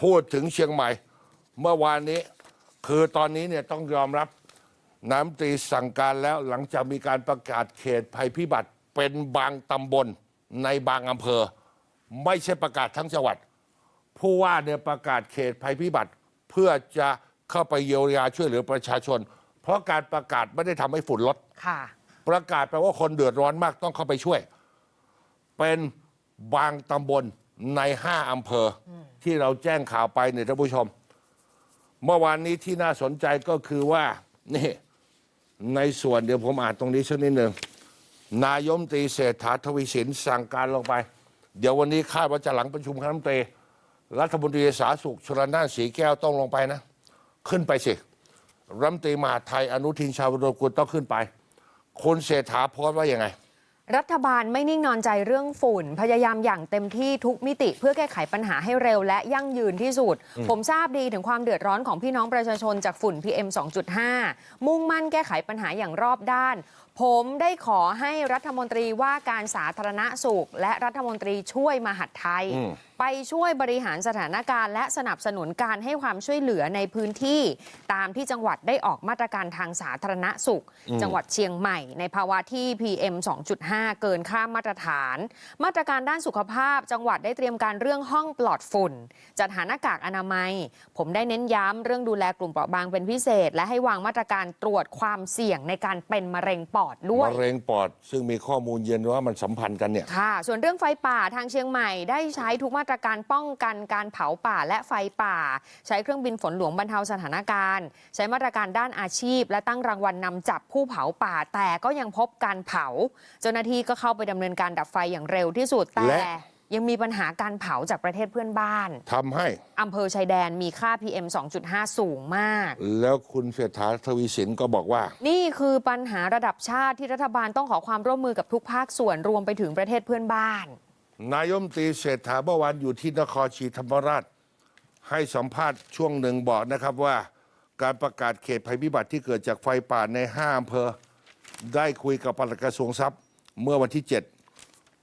พูดถึงเชียงใหม่ เมื่อวานนี้ คือตอนนี้เนี่ยต้องยอมรับน้ำตรีสั่งการแล้วหลังจากมีการประกาศเขตภัยพิบัติเป็นบางตำบลในบางอำเภอ ไม่ใช่ประกาศทั้งจังหวัด ผู้ว่าเนี่ยประกาศเขตภัยพิบัติเพื่อจะเข้าไปเยียวยาช่วยเหลือประชาชน เพราะการประกาศไม่ได้ทำให้ฝุ่นลด ค่ะ ประกาศแปลว่าคนเดือดร้อนมากต้องเข้าไปช่วย เป็นบางตำบล ในห้าอำเภออที่เราแจ้งข่าวไปเนี่ยท่านผู้ชม เมื่อวานนี้ที่น่าสนใจก็คือว่านี่ในส่วนเดี๋ยวผมอ่านตรงนี้สักนิดหนึ่งนายมตรีเศรษฐาทวีสินสั่งการลงไป เดี๋ยววันนี้คาดว่าจะหลังประชุมคณะรัฐมนตรีรัฐมนตรีสาธารณสุขชลนานสีแก้วต้องลงไปนะ ขึ้นไปสิรัฐมนตรีมหาดไทยอนุทินชาญวิรกุลต้องขึ้นไปคุณเศรษฐาโพสต์ว่ายังไง รัฐบาลไม่นิ่งนอนใจเรื่องฝุ่น พยายามอย่างเต็มที่ทุกมิติเพื่อแก้ไขปัญหาให้เร็วและยั่งยืนที่สุด ผมทราบดีถึงความเดือดร้อนของพี่น้องประชาชนจากฝุ่น PM 2.5 มุ่งมั่นแก้ไขปัญหาอย่างรอบด้าน ผมได้ขอให้รัฐมนตรีว่าการสาธารณสุข และรัฐมนตรีช่วยมหัดไทยอืมไปช่วยบริหารสถานการณ์ และสนับสนุนการให้ความช่วยเหลือในพื้นที่ ตามที่จังหวัดได้ออกมาตรการทางสาธารณสุข จังหวัดเชียงใหม่ ในภาวะที่ PM 2.5 เกินค่ามาตรฐาน มาตรการด้านสุขภาพ จังหวัดได้เตรียมการเรื่องห้องปลอดฝุ่น จัดหาหน้ากากอนามัย ผมได้เน้นย้ำเรื่องดูแลกลุ่มเปราะบางเป็นพิเศษ และให้วางมาตรการตรวจความเสี่ยงในการเป็นมะเร็งปอดด้วยมะเร็งปอดซึ่งมีข้อมูลยืนยันว่ามันสัมพันธ์กันเนี่ยค่ะ ส่วนเรื่องไฟป่าทางเชียงใหม่ได้ใช้ทุกมาตรการป้องกันการเผาป่าและไฟป่า ใช้เครื่องบินฝนหลวงบรรเทาสถานการณ์ ใช้มาตรการด้านอาชีพ และตั้งรางวัลนำจับผู้เผาป่า แต่ก็ยังพบการเผา เจ้าหน้าที่ก็เข้าไปดำเนินการดับไฟอย่างเร็วที่สุดแต่และ ยังมีปัญหาการเผาจากประเทศเพื่อนบ้านทำให้อำเภอชายแดนมีค่า PM 2.5 สูงมาก แล้วคุณเศรษฐาทวีสินก็บอกว่า นี่คือปัญหาระดับชาติที่รัฐบาลต้องขอความร่วมมือกับทุกภาคส่วนรวมไปถึงประเทศเพื่อนบ้าน นายมตรีเศรษฐาเมื่อวานอยู่ที่นครศรีธรรมราช ให้สัมภาษณ์ช่วงหนึ่งบอกนะครับว่า การประกาศเขตภัยพิบัติที่เกิดจากไฟป่าในห้าอำเภอได้คุยกับปลัดกระทรวงทรัพย์เมื่อวันที่ 7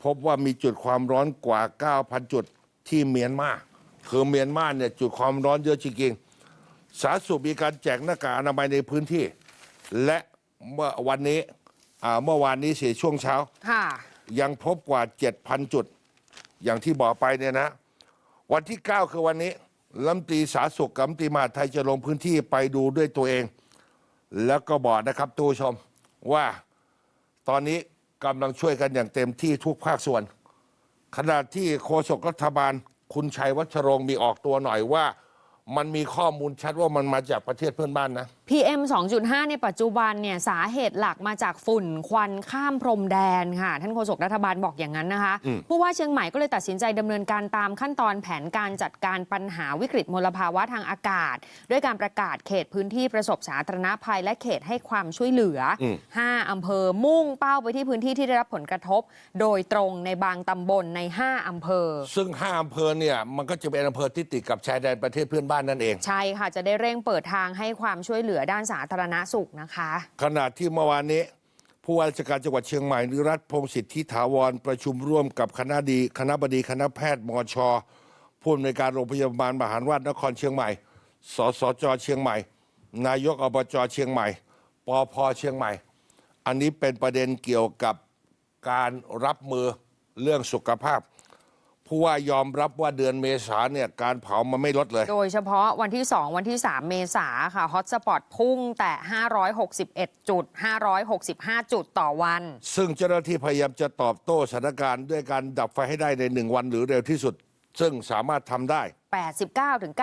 พบว่ามีจุดความร้อนกว่า 9,000 จุดที่เมียนมาคือเมียนมาเนี่ยจุดความร้อนเยอะจริงๆสาธารณสุขมีการแจกหน้ากากอนามัยในพื้นที่ และเมื่อวันนี้อ่าเมื่อวานนี้เสียช่วงเช้า ค่ะ ยังพบกว่า 7,000 จุด อย่างที่บอกไปเนี่ยนะ วันที่ 9 คือวันนี้รัฐมนตรีสาธารณสุขกับรัฐมนตรีมหาดไทยจะลงพื้นที่ไปดูด้วยตัวเอง แล้วก็บอกนะครับทุกผู้ชมว่าตอนนี้ กำลังช่วยกันอย่างเต็มที่ทุกภาคส่วน ขณะที่โฆษกรัฐบาล คุณชัยวัชรงค์มีออกตัวหน่อยว่า มันมีข้อมูลชัดว่ามันมาจากประเทศเพื่อนบ้านนะ PM 2.5 ในปัจจุบันเนี่ยสาเหตุหลักมาจากฝุ่นควันข้ามพรมแดนค่ะ ท่านโฆษกรัฐบาลบอกอย่างนั้นนะคะอืมผู้ว่าเชียงใหม่ก็เลยตัดสินใจดำเนินการตามขั้นตอนแผนการจัดการปัญหาวิกฤตมลภาวะทางอากาศ ด้วยการประกาศเขตพื้นที่ประสบสาธารณภัยและเขตให้ความช่วยเหลืออม5อำเภอมุ่งเป้าไปที่พื้นที่ที่ได้รับผลกระทบ โดยตรงในบางตำบลใน 5อำเภอ ซึ่งห้าอำเภอเนี่ยมันก็จะเป็นอำเภอที่ติดกับชายแดนประเทศเพื่อนบ้านนั่นเองใช่ค่ะจะได้เร่งเปิดทางให้ความช่วยเหลือด้านสาธารณสุขนะคะ ขณะที่เมื่อวานนี้ ผู้ว่าราชการจังหวัดเชียงใหม่นิรัตพงศิทธิถาวรประชุมร่วมกับคณะดีคณะบดีคณะแพทย์มอชผู้อำนวยการโรงพยาบาลมหาราชนครเชียงใหม่ สสจเชียงใหม่ นายกอบจเชียงใหม่ปพเชียงใหม่ อันนี้เป็นประเด็นเกี่ยวกับการรับมือเรื่องสุขภาพ ผู้ว่ายอมรับว่าเดือนเมษาเนี่ยการเผามันไม่ลดเลย โดยเฉพาะวันที่ 2 วันที่ 3 เมษาค่ะฮอตสปอตพุ่งแต่ 561 จุด 565 จุดต่อวัน ซึ่งเจ้าหน้าที่พยายามจะตอบโต้สถานการณ์ด้วยการดับไฟให้ได้ในหนึ่งวันหรือเร็วที่สุด ซึ่งสามารถทำได้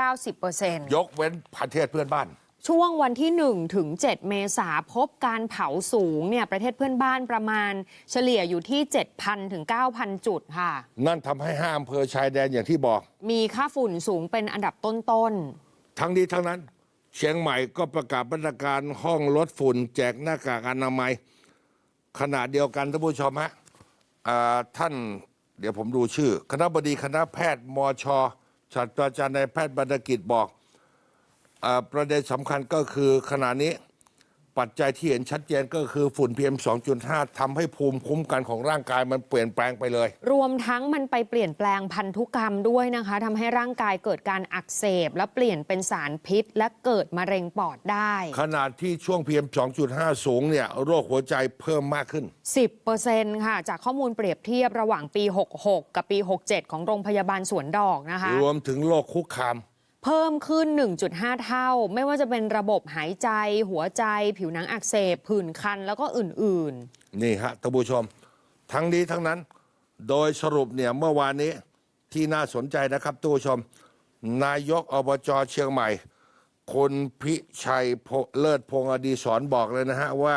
89-90%ยกเว้นประเทศเพื่อนบ้าน ช่วงวันที่ 1 ถึง 7 เมษาพบการเผาสูงเนี่ยประเทศเพื่อนบ้านประมาณเฉลี่ยอยู่ที่ 7,000 ถึง 9,000 จุดค่ะ นั่นทำให้ห้าอำเภอชายแดนอย่างที่บอก มีค่าฝุ่นสูงเป็นอันดับต้น ทั้งนี้ทั้งนั้น เชียงใหม่ก็ประกาศมาตรการห้องลดฝุ่น แจกหน้ากากอนามัย ขณะเดียวกันท่านผู้ชมฮะอ่าท่านเดี๋ยวผมดูชื่อ คณะบดีคณะแพทย์มชศาสตราจารย์นายแพทย์บรรณกิจบอกอา ประเด็นสำคัญก็คือขณะนี้ปัจจัยที่เห็นชัดเจนก็คือฝุ่น PM 2.5ทำให้ภูมิคุ้มกันของร่างกายมันเปลี่ยนแปลงไปเลย รวมทั้งมันไปเปลี่ยนแปลงพันธุกรรมด้วยนะคะทำให้ร่างกายเกิดการอักเสบ และเปลี่ยนเป็นสารพิษ และเกิดมะเร็งปอดได้ ขนาดที่ช่วง PM 2.5 สูงเนี่ยโรคหัวใจเพิ่มมากขึ้น 10%ค่ะ จากข้อมูลเปรียบเทียบระหว่างปี 66 กับปี 67 ของโรงพยาบาลสวนดอกนะคะ รวมถึงโรคคุกคาม เพิ่มขึ้น 1.5 เท่า ไม่ว่าจะเป็นระบบหายใจ หัวใจ ผิวหนังอักเสบผื่นคันแล้วก็อื่น นี่ฮะท่านผู้ชม ทั้งนี้ทั้งนั้น โดยสรุปเนี่ยเมื่อวานนี้ที่น่าสนใจนะครับท่านผู้ชม นายกอบจเชียงใหม่คุณพิชัยโพเลิศพงศ์อดีศรบอกเลยนะฮะว่า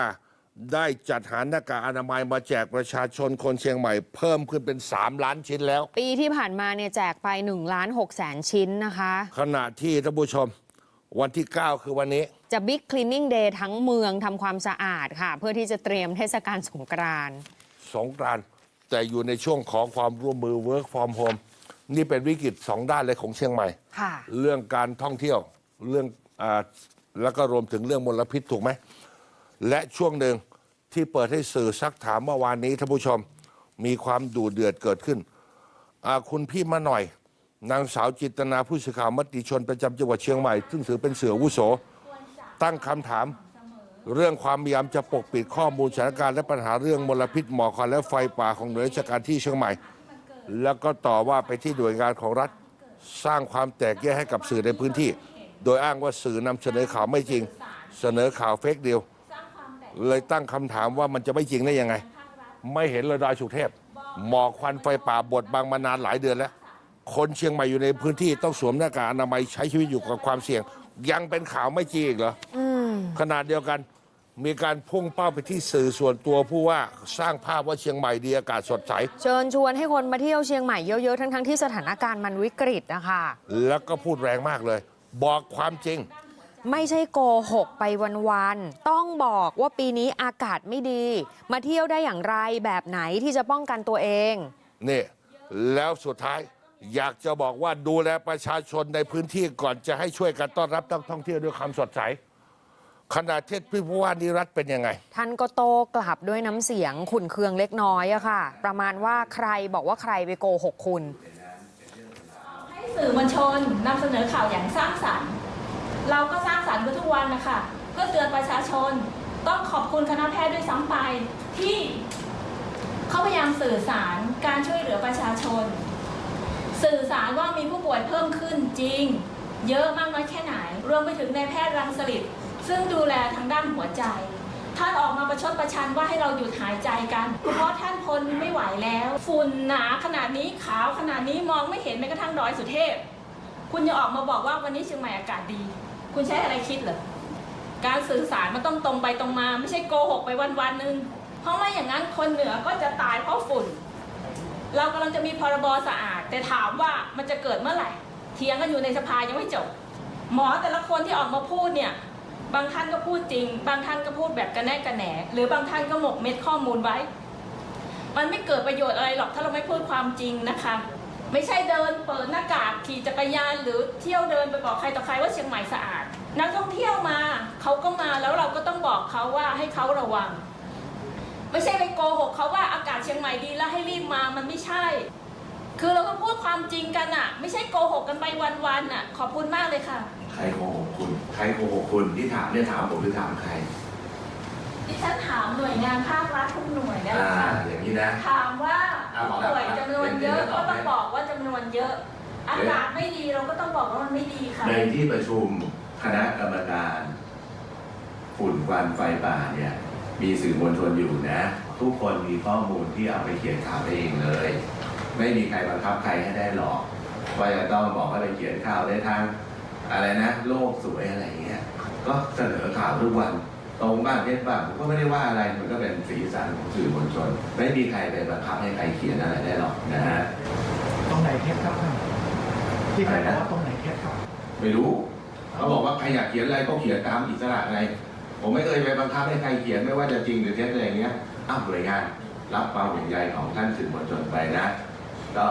ได้จัดหาหน้ากากอนามัยมาแจกประชาชนคนเชียงใหม่เพิ่มขึ้นเป็น 3 ล้านชิ้นแล้วๆปีที่ผ่านมาเนี่ยแจกไป1ล้าน6แสนชิ้นนะคะ ขณะที่ท่านผู้ชม วันที่ 9 คือวันนี้ จะ Big Cleaning Day ทั้งเมืองทำความสะอาดค่ะ เพื่อที่จะเตรียมเทศกาลสงกรานต์สงกรานต์แต่อยู่ในช่วงของความร่วมมือ Work from Home นี่เป็นวิกฤตสองด้านเลยของเชียงใหม่ ค่ะ เรื่องการท่องเที่ยวเรื่องอาแล้วก็รวมถึงเรื่องมลพิษถูกไหม และช่วงหนึ่ง ที่เปิดให้สื่อซักถามเมื่อวานนี้ท่านผู้ชมมีความดูเดือดเกิดขึ้น คุณพี่มาหน่อย นางสาวจิตนาผู้สื่อข่าวมติชนประจำจังหวัดเชียงใหม่ ซึ่งถือเป็นเสืออวุโส ตั้งคำถาม เรื่องความพยายามจะปกปิดข้อมูลสถานการณ์และปัญหาเรื่องมลพิษหมอกควันและไฟป่าของหน่วยราชการที่เชียงใหม่ แล้วก็ต่อว่าไปที่หน่วยงานของรัฐสร้างความแตกแยกให้กับสื่อในพื้นที่ โดยอ้างว่าสื่อนำเสนอข่าวไม่จริง เสนอข่าวเฟกเดียว เลยตั้งคำถามว่ามันจะไม่จริงได้ยังไง ไม่เห็นเลยดอยสุเทพ หมอกควันไฟป่าบดบังมานานหลายเดือนแล้ว คนเชียงใหม่อยู่ในพื้นที่ต้องสวมหน้ากากอนามัยใช้ชีวิตอยู่กับความเสี่ยง ยังเป็นข่าวไม่จริงอีกเหรออขนาดเดียวกันมีการพุ่งเป้าไปที่สื่อส่วนตัวผู้ว่าสร้างภาพว่าเชียงใหม่ดีอากาศสดใส เชิญชวนให้คนมาเที่ยวเชียงใหม่เยอะๆ ทั้งๆที่สถานการณ์มันวิกฤตนะคะ แล้วก็พูดแรงมากเลย บอกความจริง ไม่ใช่โกหกไปวันๆ ต้องบอกว่าปีนี้อากาศไม่ดี มาเที่ยวได้อย่างไรแบบไหนที่จะป้องกันตัวเอง นี่แล้วสุดท้ายอยากจะบอกว่าดูแลประชาชนในพื้นที่ก่อนจะให้ช่วยกันต้อนรับนักท่องเที่ยวด้วยความสดใสขณะที่พี่ผู้ว่านิรัตน์เป็นยังไง ท่านก็โต้กลับด้วยน้ำเสียงขุนเคืองเล็กน้อยอะค่ะ ประมาณว่าใครบอกว่าใครไปโกหกคุณ ให้สื่อมวลชนนำเสนอข่าวอย่างสร้างสรรค์ เราก็สร้างสรรค์ทุกวันนะคะเพื่อเตือนประชาชน ต้องขอบคุณคณะแพทย์ด้วยซ้ำไปที่เขาพยายามสื่อสารการช่วยเหลือประชาชน สื่อสารว่ามีผู้ป่วยเพิ่มขึ้นจริง เยอะมากน้อยแค่ไหน รวมไปถึงในายแพทย์รังสลิดซึ่งดูแลทางด้านหัวใจท่านออกมาประชดประชันว่าให้เราหยุดหายใจกัน เพราะท่านทนไม่ไหวแล้ว ฝุ่นหนาขนาดนี้ขาวขนาดนี้มองไม่เห็นแม้กระทั่งดอยสุเทพ คุณจะออกมาบอกว่าวันนี้เชียงใหม่อากาศดี คุณใช้อะไรคิดเหรอ การสื่อสารมันต้องตรงไปตรงมา ไม่ใช่โกหกไปวันวันหนึ่งเพราะไม่อย่างนั้นคนเหนือก็จะตายเพราะฝุ่น เรากำลังจะมีพรบสะอาด แต่ถามว่ามันจะเกิดเมื่อไหร่เถียงกันอยู่ในสภายังไม่จบ หมอแต่ละคนที่ออกมาพูดเนี่ย บางท่านก็พูดจริง บางท่านก็พูดแบบกระแนะกระแหน หรือบางท่านก็หมกเม็ดข้อมูลไว้ มันไม่เกิดประโยชน์อะไรหรอกถ้าเราไม่พูดความจริงนะคะไม่ใช่เดินเปิดหน้ากากขี่จักรยานหรือเที่ยวเดินไปบอกใครต่อใครว่าเชียงใหม่สะอาด นักท่องเที่ยวมาเขาก็มาแล้วเราก็ต้องบอกเขาว่าให้เขาระวัง ไม่ใช่ไปโกหกเขาว่าอากาศเชียงใหม่ดีแล้วให้รีบมามันไม่ใช่ คือเราก็พูดความจริงกันอะไม่ใช่โกหกกันไปวันๆอะขอบคุณมากเลยค่ะ ใครโกหกคุณ ใครโกหกคุณที่ถามเนี่ยถามผมหรือถามใครดิฉันถามหน่วยงานภาครัฐทุกหน่วยนะอ่าคะอย่างนี้นะ ถามว่าอ่าบอกแล้วป่วยจำนวนเยอะเดี๋ยวก็ต้องเดี๋ยวบอกว่าจำนวนเยอะ อากาศไม่ดีเราก็ต้องบอกว่ามันไม่ดีค่ะ ในที่ประชุม คณะกรรมการฝุ่นควันไฟป่าเนี่ยมีสื่อมวลชนอยู่นะ ทุกคนมีข้อมูลที่เอาไปเขียนข่าวเองเลย ไม่มีใครบังคับใครให้ได้หรอกว่าจะต้องบอกว่าไปเขียนข่าวได้ทางอะไรนะ โลกสวยอะไรเงี้ยก็เสนอข่าวทุกวันตรงบ้างเท็จบ้างผมก็ไม่ได้ว่าอะไรมันก็เป็นสีสันของสื่อมวลชน ไม่มีใครไปบังคับให้ใครเขียนอะไรได้หรอกนะฮะตรงไหนเท็จครับท่านที่เขาอะไรบอกนะว่าตรงไหนเท็จครับ ไม่รู้ เขาบอกว่าใครอยากเขียนอะไรก็เขียนตามอิสระไงผมไม่เคยไปบังคับให้ใครเขียนไม่ว่าจะจริงหรือเท็จอะไรอย่างเงี้ยอ้าวหน่วยงานรับความห่วงใยของท่านสื่อมวลชนไปนะ ก็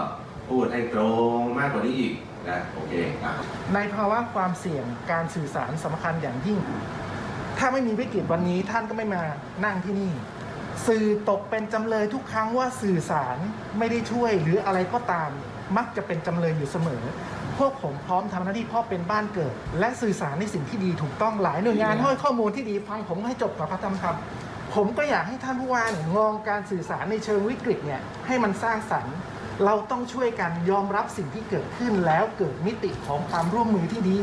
พูดให้ตรงมากกว่านี้อีกนะโอเคอะในภาวะความเสี่ยงการสื่อสารสำคัญอย่างยิ่ง ถ้าไม่มีวิกฤตวันนี้ท่านก็ไม่มานั่งที่นี่ สื่อตกเป็นจำเลยทุกครั้งว่าสื่อสารไม่ได้ช่วยหรืออะไรก็ตาม มักจะเป็นจำเลยอยู่เสมอ พวกผมพร้อมทำหน้าที่เพ่อเป็นบ้านเกิด และสื่อสารในสิ่งที่ดีถูกต้องหลายหน่วยงานให้ข้อมูลที่ดีฟังผมให้จบก่อนพระธรรมครับผมก็อยากให้ท่านผู้ว่าเนี่ยมองการสื่อสารในเชิงวิกฤตเนี่ยให้มันสร้างสรรค์ เราต้องช่วยกันยอมรับสิ่งที่เกิดขึ้นแล้วเกิดมิติของความร่วมมือที่ดี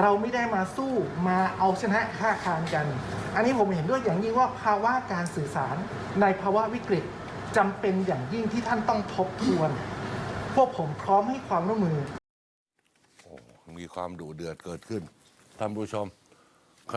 เราไม่ได้มาสู้มาเอาชนะค่าคานกัน อันนี้ผมเห็นด้วยอย่างยิ่งว่าภาวะการสื่อสารในภาวะวิกฤตจำเป็นอย่างยิ่งที่ท่านต้องทบทวน พวกผมพร้อมให้ความร่วมมือ มีความดุเดือดเกิดขึ้นท่านผู้ชม